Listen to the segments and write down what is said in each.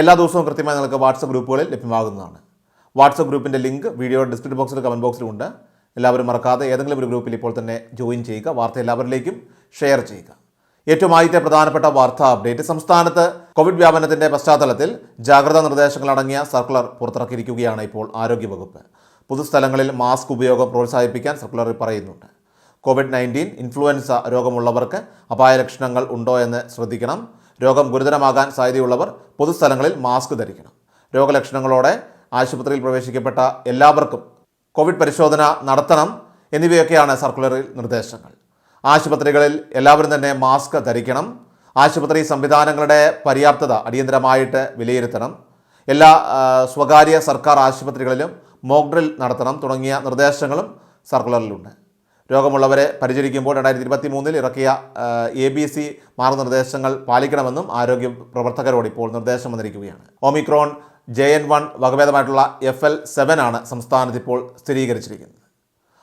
എല്ലാ ദിവസവും കൃത്യമായി നിങ്ങൾക്ക് വാട്സപ്പ് ഗ്രൂപ്പുകളിൽ ലഭ്യമാകുന്നതാണ്. വാട്സപ്പ് ഗ്രൂപ്പിന്റെ ലിങ്ക് വീഡിയോ ഡിസ്ക്രിപ്ഷൻ ബോക്സിൽ കമന്റ് ബോക്സിലുണ്ട് എല്ലാവരും മറക്കാതെ ഏതെങ്കിലും ഒരു ഗ്രൂപ്പിൽ ഇപ്പോൾ തന്നെ ജോയിൻ ചെയ്യുക വാർത്ത എല്ലാവരിലേക്കും ഷെയർ ചെയ്യുക. ഏറ്റവും ആദ്യത്തെ പ്രധാനപ്പെട്ട വാർത്താ അപ്ഡേറ്റ് സംസ്ഥാനത്ത് കോവിഡ് വ്യാപനത്തിന്റെ പശ്ചാത്തലത്തിൽ ജാഗ്രതാ നിർദ്ദേശങ്ങൾ അടങ്ങിയ സർക്കുലർ പുറത്തിറക്കിയിരിക്കുകയാണ് ഇപ്പോൾ ആരോഗ്യവകുപ്പ്. പൊതുസ്ഥലങ്ങളിൽ മാസ്ക് ഉപയോഗം പ്രോത്സാഹിപ്പിക്കാൻ സർക്കുലറിൽ പറയുന്നുണ്ട്. കോവിഡ് നയന്റീൻ ഇൻഫ്ലുവൻസ രോഗമുള്ളവർക്ക് അപായ ലക്ഷണങ്ങൾ ഉണ്ടോ എന്ന് ശ്രദ്ധിക്കണം. രോഗം ഗുരുതരമാകാൻ സാധ്യതയുള്ളവർ പൊതുസ്ഥലങ്ങളിൽ മാസ്ക് ധരിക്കണം. രോഗലക്ഷണങ്ങളോടെ ആശുപത്രിയിൽ പ്രവേശിക്കപ്പെട്ട എല്ലാവർക്കും കോവിഡ് പരിശോധന നടത്തണം എന്നിവയൊക്കെയാണ് സർക്കുലറിൽ നിർദ്ദേശങ്ങൾ. ആശുപത്രികളിൽ എല്ലാവരും തന്നെ മാസ്ക് ധരിക്കണം. ആശുപത്രി സംവിധാനങ്ങളുടെ പര്യാപ്തത അടിയന്തരമായിട്ട് വിലയിരുത്തണം. എല്ലാ സ്വകാര്യ സർക്കാർ ആശുപത്രികളിലും മോക്ഡ്രിൽ നടത്തണം തുടങ്ങിയ നിർദ്ദേശങ്ങളും സർക്കുലറിലുണ്ട്. രോഗമുള്ളവരെ പരിചരിക്കുമ്പോൾ രണ്ടായിരത്തി ഇരുപത്തി മൂന്നിൽ ഇറക്കിയ എ ബി സി മാർഗനിർദ്ദേശങ്ങൾ പാലിക്കണമെന്നും ആരോഗ്യ പ്രവർത്തകരോട് ഇപ്പോൾ നിർദ്ദേശം വന്നിരിക്കുകയാണ്. ഒമിക്രോൺ ജെ എൻ വൺ വകഭേദമായിട്ടുള്ള എഫ് എൽ സെവൻ ആണ് സംസ്ഥാനത്ത് ഇപ്പോൾ സ്ഥിരീകരിച്ചിരിക്കുന്നത്.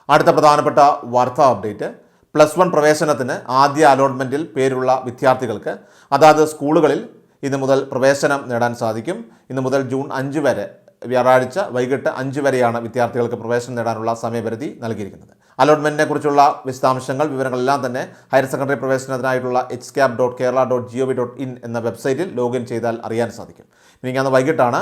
അടുത്ത പ്രധാനപ്പെട്ട വാർത്താ അപ്ഡേറ്റ് പ്ലസ് വൺ പ്രവേശനത്തിന് ആദ്യ അലോട്ട്മെന്റിൽ പേരുള്ള വിദ്യാർത്ഥികൾക്ക് അതാത് സ്കൂളുകളിൽ ഇന്നു മുതൽ പ്രവേശനം നേടാൻ സാധിക്കും. ഇന്നു മുതൽ ജൂൺ അഞ്ച് വരെ വ്യാഴാഴ്ച വൈകിട്ട് അഞ്ച് വരെയാണ് വിദ്യാർത്ഥികൾക്ക് പ്രവേശനം നേടാനുള്ള സമയപരിധി നൽകിയിരിക്കുന്നത്. അലോട്ട്മെന്റിനെ കുറിച്ചുള്ള വിശദാംശങ്ങൾ വിവരങ്ങളെല്ലാം തന്നെ higher secondary പ്രവേശനത്തിനായിട്ടുള്ള H cap dot Kerala dot G O V dot in എന്ന വെബ്സൈറ്റിൽ ലോഗിൻ ചെയ്താൽ അറിയാൻ സാധിക്കും. മിനിങ്ങാന്ന് വൈകിട്ടാണ്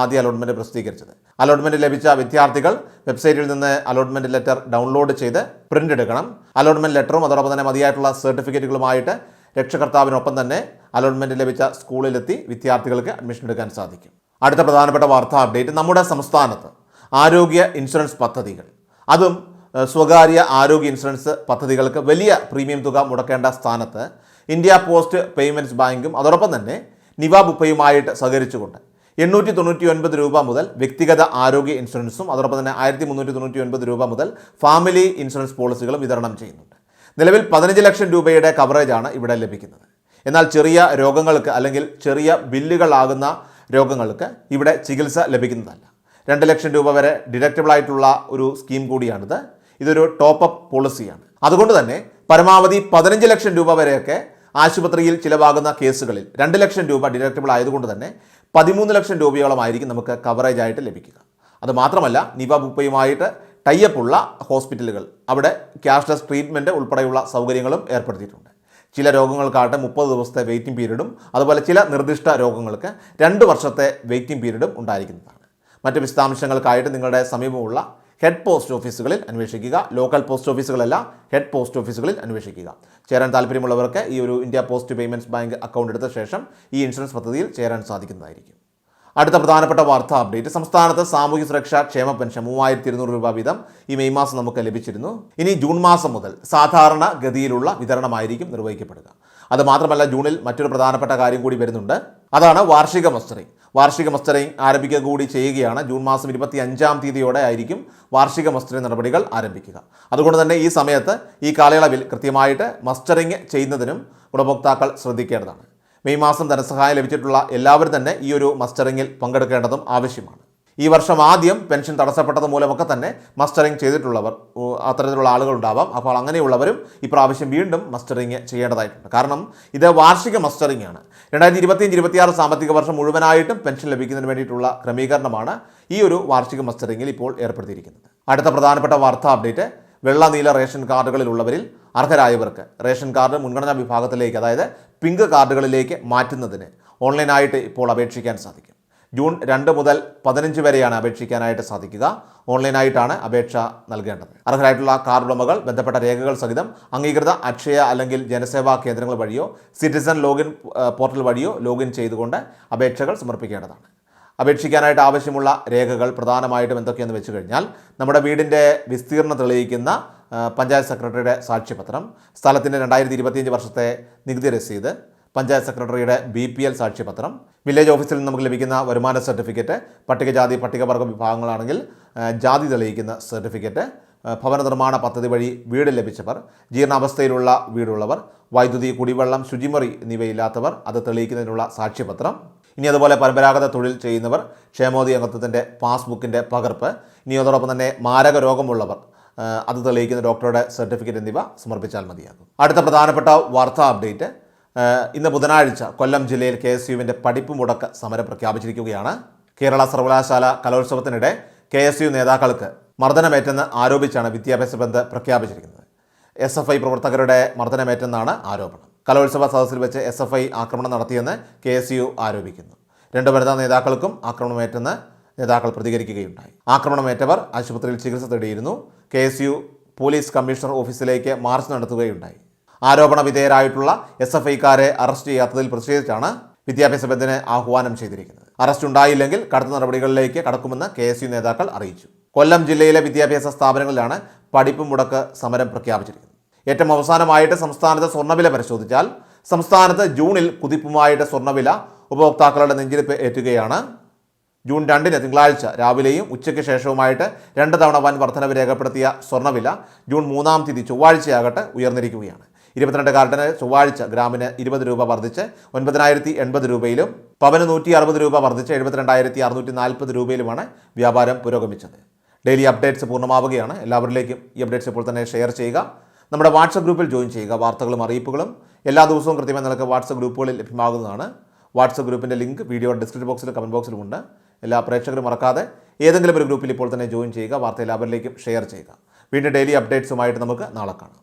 ആദ്യ അലോട്ട്മെന്റ് പ്രസിദ്ധീകരിച്ചത്. അലോട്ട്മെന്റ് ലഭിച്ച വിദ്യാർത്ഥികൾ വെബ്സൈറ്റിൽ നിന്ന് അലോട്ട്മെന്റ് ലെറ്റർ ഡൗൺലോഡ് ചെയ്ത് പ്രിന്റ് എടുക്കണം. അലോട്ട്മെന്റ് ലെറ്ററും അതോടൊപ്പം തന്നെ മതിയായിട്ടുള്ള സർട്ടിഫിക്കറ്റുകളുമായിട്ട് രക്ഷകർത്താവിനൊപ്പം തന്നെ അലോട്ട്മെന്റ് ലഭിച്ച സ്കൂളിലെത്തി വിദ്യാർത്ഥികൾക്ക് അഡ്മിഷൻ എടുക്കാൻ സാധിക്കും. അടുത്ത പ്രധാനപ്പെട്ട വാർത്താ അപ്ഡേറ്റ് നമ്മുടെ സംസ്ഥാനത്ത് ആരോഗ്യ ഇൻഷുറൻസ് പദ്ധതികൾ. അതും സ്വകാര്യ ആരോഗ്യ ഇൻഷുറൻസ് പദ്ധതികൾക്ക് വലിയ പ്രീമിയം തുക മുടക്കേണ്ട സ്ഥാനത്ത് ഇന്ത്യ പോസ്റ്റ് പേയ്മെന്റ്സ് ബാങ്കും അതോടൊപ്പം തന്നെ നിവാബ് ബുപ്പയുമായിട്ട് സഹകരിച്ചുകൊണ്ട് എണ്ണൂറ്റി തൊണ്ണൂറ്റി ഒൻപത് രൂപ മുതൽ വ്യക്തിഗത ആരോഗ്യ ഇൻഷുറൻസും അതോടൊപ്പം തന്നെ ആയിരത്തി മുന്നൂറ്റി തൊണ്ണൂറ്റി ഒൻപത് രൂപ മുതൽ ഫാമിലി ഇൻഷുറൻസ് പോളിസികളും വിതരണം ചെയ്യുന്നുണ്ട്. നിലവിൽ പതിനഞ്ച് ലക്ഷം രൂപയുടെ കവറേജാണ് ഇവിടെ ലഭിക്കുന്നത്. എന്നാൽ ചെറിയ രോഗങ്ങൾക്ക് അല്ലെങ്കിൽ ചെറിയ ബില്ലുകളാകുന്ന രോഗങ്ങൾക്ക് ഇവിടെ ചികിത്സ ലഭിക്കുന്നതല്ല. രണ്ട് ലക്ഷം രൂപ വരെ ഡിഡക്റ്റബിൾ ആയിട്ടുള്ള ഒരു സ്കീം കൂടിയാണിത്. ഇതൊരു ടോപ്പ് അപ്പ് പോളിസിയാണ് അതുകൊണ്ട് തന്നെ പരമാവധി പതിനഞ്ച് ലക്ഷം രൂപ വരെയൊക്കെ ആശുപത്രിയിൽ ചിലവാകുന്ന കേസുകളിൽ രണ്ട് ലക്ഷം രൂപ ഡിഡക്റ്റബിൾ ആയതുകൊണ്ട് തന്നെ പതിമൂന്ന് ലക്ഷം രൂപയോളമായിരിക്കും നമുക്ക് കവറേജ് ആയിട്ട് ലഭിക്കുക. അത് മാത്രമല്ല നിവ ബുപ്പയുമായിട്ട് ടൈയപ്പുള്ള ഹോസ്പിറ്റലുകൾ അവിടെ ക്യാഷ്ലെസ് ട്രീറ്റ്മെന്റ് ഉൾപ്പെടെയുള്ള സൗകര്യങ്ങളും ഏർപ്പെടുത്തിയിട്ടുണ്ട്. ചില രോഗങ്ങൾക്കാകട്ടെ മുപ്പത് ദിവസത്തെ വെയിറ്റിംഗ് പീരീഡും അതുപോലെ ചില നിർദ്ദിഷ്ട രോഗങ്ങൾക്ക് രണ്ട് വർഷത്തെ വെയിറ്റിംഗ് പീരീഡും ഉണ്ടായിരിക്കുന്നതാണ്. മറ്റ് വിശദാംശങ്ങൾക്കായിട്ട് നിങ്ങളുടെ സമീപമുള്ള ഹെഡ് പോസ്റ്റ് ഓഫീസുകളിൽ അന്വേഷിക്കുക. ലോക്കൽ പോസ്റ്റ് ഓഫീസുകളല്ല ഹെഡ് പോസ്റ്റ് ഓഫീസുകളിൽ അന്വേഷിക്കുക. ചേരാൻ താല്പര്യമുള്ളവർക്ക് ഈ ഒരു India post payments bank account എടുത്ത ശേഷം ഈ ഇൻഷുറൻസ് പദ്ധതിയിൽ ചേരാൻ സാധിക്കുന്നതായിരിക്കും. അടുത്ത പ്രധാനപ്പെട്ട വാർത്താ അപ്ഡേറ്റ് സംസ്ഥാനത്ത് സാമൂഹ്യ സുരക്ഷാ ക്ഷേമ പെൻഷൻ മൂവായിരത്തി ഇരുന്നൂറ് രൂപ വീതം ഈ മെയ് മാസം നമുക്ക് ലഭിച്ചിരുന്നു. ഇനി ജൂൺ മാസം മുതൽ സാധാരണ ഗതിയിലുള്ള വിതരണമായിരിക്കും നിർവഹിക്കപ്പെടുക. അത് മാത്രമല്ല ജൂണിൽ മറ്റൊരു പ്രധാനപ്പെട്ട കാര്യം കൂടി വരുന്നുണ്ട്. അതാണ് വാർഷിക മസ്റ്ററിംഗ് വാർഷിക മസ്റ്ററിംഗ് ആരംഭിക്കുക കൂടി ചെയ്യുകയാണ്. ജൂൺ മാസം ഇരുപത്തി അഞ്ചാം തീയതിയോടെ ആയിരിക്കും വാർഷിക മസ്റ്ററിംഗ് നടപടികൾ ആരംഭിക്കുക. അതുകൊണ്ട് തന്നെ ഈ സമയത്ത് ഈ കാലയളവിൽ കൃത്യമായിട്ട് മസ്റ്ററിംഗ് ചെയ്യുന്നതിനും ഗുണഭോക്താക്കൾ ശ്രദ്ധിക്കേണ്ടതാണ്. മെയ് മാസം ധനസഹായം ലഭിച്ചിട്ടുള്ള എല്ലാവരും തന്നെ ഈ ഒരു മസ്റ്ററിങ്ങിൽ പങ്കെടുക്കേണ്ടതും ആവശ്യമാണ്. ഈ വർഷം ആദ്യം പെൻഷൻ തടസ്സപ്പെട്ടത് മൂലമൊക്കെ തന്നെ മസ്റ്ററിംഗ് ചെയ്തിട്ടുള്ളവർ അത്തരത്തിലുള്ള ആളുകൾ ഉണ്ടാവാം അപ്പോൾ അങ്ങനെയുള്ളവരും ഇപ്രാവശ്യം വീണ്ടും മസ്റ്ററിങ് ചെയ്യേണ്ടതായിട്ടുണ്ട്. കാരണം ഇത് വാർഷിക മസ്റ്ററിംഗ് ആണ് രണ്ടായിരത്തി ഇരുപത്തിയഞ്ച് ഇരുപത്തിയാറ് സാമ്പത്തിക വർഷം മുഴുവനായിട്ടും പെൻഷൻ ലഭിക്കുന്നതിന് വേണ്ടിയിട്ടുള്ള ക്രമീകരണമാണ് ഈ ഒരു വാർഷിക മസ്റ്ററിങ്ങിൽ ഇപ്പോൾ ഏർപ്പെടുത്തിയിരിക്കുന്നത്. അടുത്ത പ്രധാനപ്പെട്ട വാർത്താ അപ്ഡേറ്റ് വെള്ള നീല റേഷൻ കാർഡുകളിലുള്ളവരിൽ അർഹരായവർക്ക് റേഷൻ കാർഡ് മുൻഗണനാ വിഭാഗത്തിലേക്ക് അതായത് പിങ്ക് കാർഡുകളിലേക്ക് മാറ്റുന്നതിന് ഓൺലൈനായിട്ട് ഇപ്പോൾ അപേക്ഷിക്കാൻ സാധിക്കും. ജൂൺ രണ്ട് മുതൽ പതിനഞ്ച് വരെയാണ് അപേക്ഷിക്കാനായിട്ട് സാധിക്കുക. ഓൺലൈനായിട്ടാണ് അപേക്ഷ നൽകേണ്ടത്. അർഹരായിട്ടുള്ള കാർഡ് ഉടമകൾ ബന്ധപ്പെട്ട രേഖകൾ സഹിതം അംഗീകൃത അക്ഷയ അല്ലെങ്കിൽ ജനസേവാ കേന്ദ്രങ്ങൾ വഴിയോ സിറ്റിസൺ ലോഗിൻ പോർട്ടൽ വഴിയോ ലോഗിൻ ചെയ്തുകൊണ്ട് അപേക്ഷകൾ സമർപ്പിക്കേണ്ടതാണ്. അപേക്ഷിക്കാനായിട്ട് ആവശ്യമുള്ള രേഖകൾ പ്രധാനമായിട്ടും എന്തൊക്കെയെന്ന് വെച്ച് കഴിഞ്ഞാൽ നമ്മുടെ വീടിന്റെ വിസ്തീർണം തെളിയിക്കുന്ന പഞ്ചായത്ത് സെക്രട്ടറിയുടെ സാക്ഷ്യപത്രം സ്ഥലത്തിന്റെ രണ്ടായിരത്തി ഇരുപത്തിയഞ്ച് വർഷത്തെ നികുതി രസീത് പഞ്ചായത്ത് സെക്രട്ടറിയുടെ ബി പി എൽ സാക്ഷ്യപത്രം. വില്ലേജ് ഓഫീസിൽ നിന്ന് നമുക്ക് ലഭിക്കുന്ന വരുമാന സർട്ടിഫിക്കറ്റ് പട്ടികജാതി പട്ടികവർഗ വിഭാഗങ്ങളാണെങ്കിൽ ജാതി തെളിയിക്കുന്ന സർട്ടിഫിക്കറ്റ് ഭവന നിർമ്മാണ പദ്ധതി വഴി വീട് ലഭിച്ചവർ ജീർണാവസ്ഥയിലുള്ള വീടുള്ളവർ വൈദ്യുതി കുടിവെള്ളം ശുചിമുറി എന്നിവയില്ലാത്തവർ അത് തെളിയിക്കുന്നതിനുള്ള സാക്ഷ്യപത്രം. ഇനി അതുപോലെ പരമ്പരാഗത തൊഴിൽ ചെയ്യുന്നവർ ക്ഷേമോദി അംഗത്വത്തിന്റെ പാസ്ബുക്കിന്റെ പകർപ്പ് ഇനി അതോടൊപ്പം തന്നെ മാരക രോഗമുള്ളവർ അത് തെളിയിക്കുന്ന ഡോക്ടറുടെ സർട്ടിഫിക്കറ്റ് എന്നിവ സമർപ്പിച്ചാൽ മതിയാകും. അടുത്ത പ്രധാനപ്പെട്ട വാർത്താ അപ്ഡേറ്റ് ഇന്ന് ബുധനാഴ്ച കൊല്ലം ജില്ലയിൽ കെ എസ് യുവിന്റെ പഠിപ്പ് മുടക്ക സമരം പ്രഖ്യാപിച്ചിരിക്കുകയാണ്. കേരള സർവകലാശാല കലോത്സവത്തിനിടെ കെ എസ് യു നേതാക്കൾക്ക് മർദ്ദനമേറ്റെന്ന് ആരോപിച്ചാണ് വിദ്യാഭ്യാസ ബന്ദ് പ്രഖ്യാപിച്ചിരിക്കുന്നത്. എസ് എഫ് ഐ പ്രവർത്തകരുടെ മർദ്ദനമേറ്റെന്നാണ് ആരോപണം. കലോത്സവ സദസ്സിൽ വെച്ച് എസ് എഫ് ഐ ആക്രമണം നടത്തിയെന്ന് കെ എസ് യു ആരോപിക്കുന്നു. രണ്ട് വനിതാ നേതാക്കൾക്കും ആക്രമണമേറ്റെന്ന് നേതാക്കൾ പ്രതികരിക്കുകയുണ്ടായി. ആക്രമണമേറ്റവർ ആശുപത്രിയിൽ ചികിത്സ തേടിയിരുന്നു. K S U police commissioner ഓഫീസിലേക്ക് മാർച്ച് നടത്തുകയുണ്ടായി. ആരോപണ വിധേയരായിട്ടുള്ള എസ് എഫ് ഐക്കാരെ അറസ്റ്റ് ചെയ്യാത്തതിൽ പ്രതിഷേധിച്ചാണ് വിദ്യാഭ്യാസ ബന്ദിന് ആഹ്വാനം ചെയ്തിരിക്കുന്നത്. അറസ്റ്റ് ഉണ്ടായില്ലെങ്കിൽ കടുത്ത നടപടികളിലേക്ക് കടക്കുമെന്ന് കെ എസ് യു നേതാക്കൾ അറിയിച്ചു. കൊല്ലം ജില്ലയിലെ വിദ്യാഭ്യാസ സ്ഥാപനങ്ങളിലാണ് പഠിപ്പ് മുടക്ക് സമരം പ്രഖ്യാപിച്ചിരിക്കുന്നത്. ഏറ്റവും അവസാനമായിട്ട് സംസ്ഥാനത്ത് സ്വർണവില പരിശോധിച്ചാൽ സംസ്ഥാനത്ത് ജൂണിൽ കുതിപ്പുമായിട്ട് സ്വർണവില ഉപഭോക്താക്കളുടെ നെഞ്ചിരിപ്പ് ഏറ്റുകയാണ്. ജൂൺ രണ്ടിന് തിങ്കളാഴ്ച രാവിലെയും ഉച്ചയ്ക്ക് ശേഷവുമായിട്ട് രണ്ട് തവണ വൻ വർധനവ് രേഖപ്പെടുത്തിയ സ്വർണവില ജൂൺ മൂന്നാം തീയതി ചൊവ്വാഴ്ചയാകട്ടെ ഉയർന്നിരിക്കുകയാണ്. ഇരുപത്തിരണ്ട് കാർഡിന് ചൊവ്വാഴ്ച ഗ്രാമിന് ഇരുപത് രൂപ വർദ്ധിച്ച് ഒൻപതിനായിരത്തി എൺപത് രൂപയിലും പവന് നൂറ്റി അറുപത് രൂപ വർദ്ധിച്ച് എഴുപത്തിരണ്ടായിരത്തി അറുന്നൂറ്റി നാൽപ്പത് രൂപയിലുമാണ് വ്യാപാരം പുരോഗമിച്ചത്. ഡെയിലി അപ്ഡേറ്റ്സ് പൂർണമാവുകയാണ്. എല്ലാവരിലേക്കും ഈ അപ്ഡേറ്റ്സ് ഇപ്പോൾ തന്നെ ഷെയർ ചെയ്യുക. നമ്മുടെ വാട്സപ്പ് ഗ്രൂപ്പിൽ ജോയിൻ ചെയ്യുക. വാർത്തകളും അറിയിപ്പുകളും എല്ലാ ദിവസവും കൃത്യമായി നിങ്ങൾക്ക് വാട്സപ്പ് ഗ്രൂപ്പുകളിൽ ലഭ്യമാകുന്നതാണ്. വാട്സപ്പ് ഗ്രൂപ്പിന്റെ ലിങ്ക് വീഡിയോ ഡിസ്ക്രിപ്ഷൻ ബോക്സിലും കമന്റ് ബോക്സിലുമുണ്ട് എല്ലാ പ്രേക്ഷകരും മറക്കാതെ ഏതെങ്കിലും ഒരു ഗ്രൂപ്പിൽ ഇപ്പോൾ തന്നെ ജോയിൻ ചെയ്യുക. വാർത്ത എല്ലാവരിലേക്കും ഷെയർ ചെയ്യുക. വീണ്ടും ഡെയിലി അപ്ഡേറ്റ്സുമായിട്ട് നമുക്ക് നാളെ കാണാം.